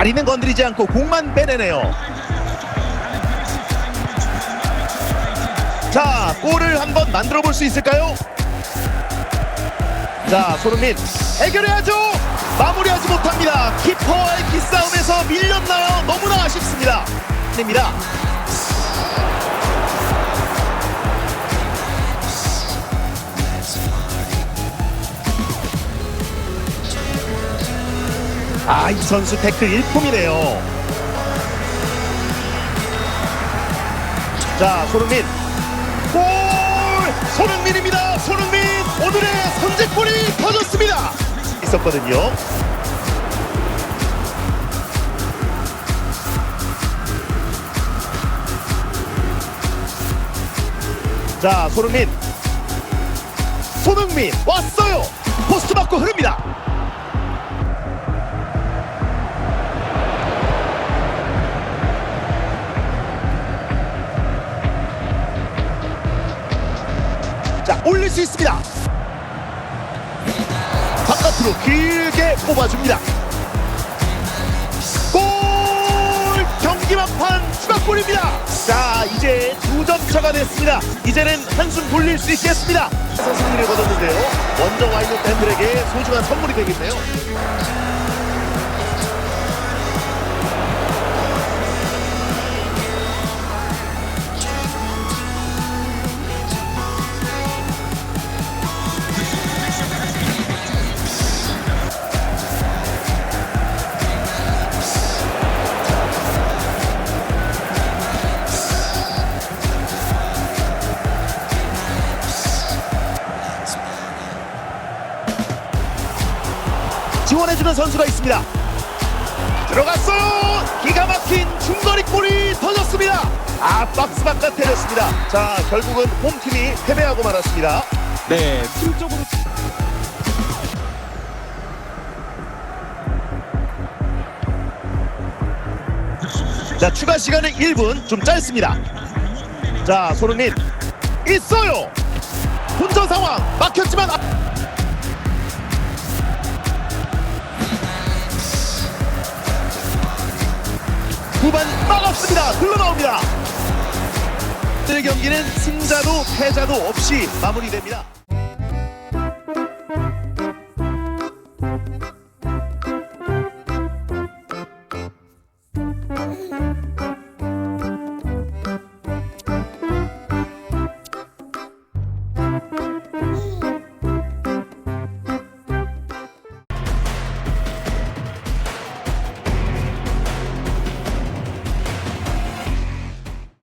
다리는 건드리지 않고 공만 빼내네요. 자, 골을 한번 만들어 볼 수 있을까요? 자, 손흥민 해결해야죠. 마무리하지 못합니다. 키퍼와의 기싸움에서 밀렸나요? 너무나 아쉽습니다. 됩니다. 아, 이 선수 태클 일품이네요. 자, 손흥민. 골! 손흥민입니다. 손흥민 오늘의 선제골이 터졌습니다. 있었거든요. 자, 손흥민. 손흥민 왔어요. 포스트 맞고 흐릅니다. 올릴 수 있습니다. 바깥으로 길게 뽑아줍니다. 골! 경기 막판 추가골입니다. 자 이제 두 점 차가 됐습니다. 이제는 한숨 돌릴 수 있겠습니다. 그래서 승리를 거뒀는데요. 먼저 와있는 팬들에게 소중한 선물이 되겠네요 지원해주는 선수가 있습니다. 들어갔어요. 기가 막힌 중거리 골이 터졌습니다. 아 박스 바깥 때렸습니다. 자 결국은 홈팀이 패배하고 말았습니다. 네, 팀적으로 자 추가 시간은 1분 좀 짧습니다. 자 손흥민 있어요. 혼전 상황 막혔지만 앞- 후반 막았습니다. 흘러나옵니다. 오늘 경기는 승자도 패자도 없이 마무리됩니다.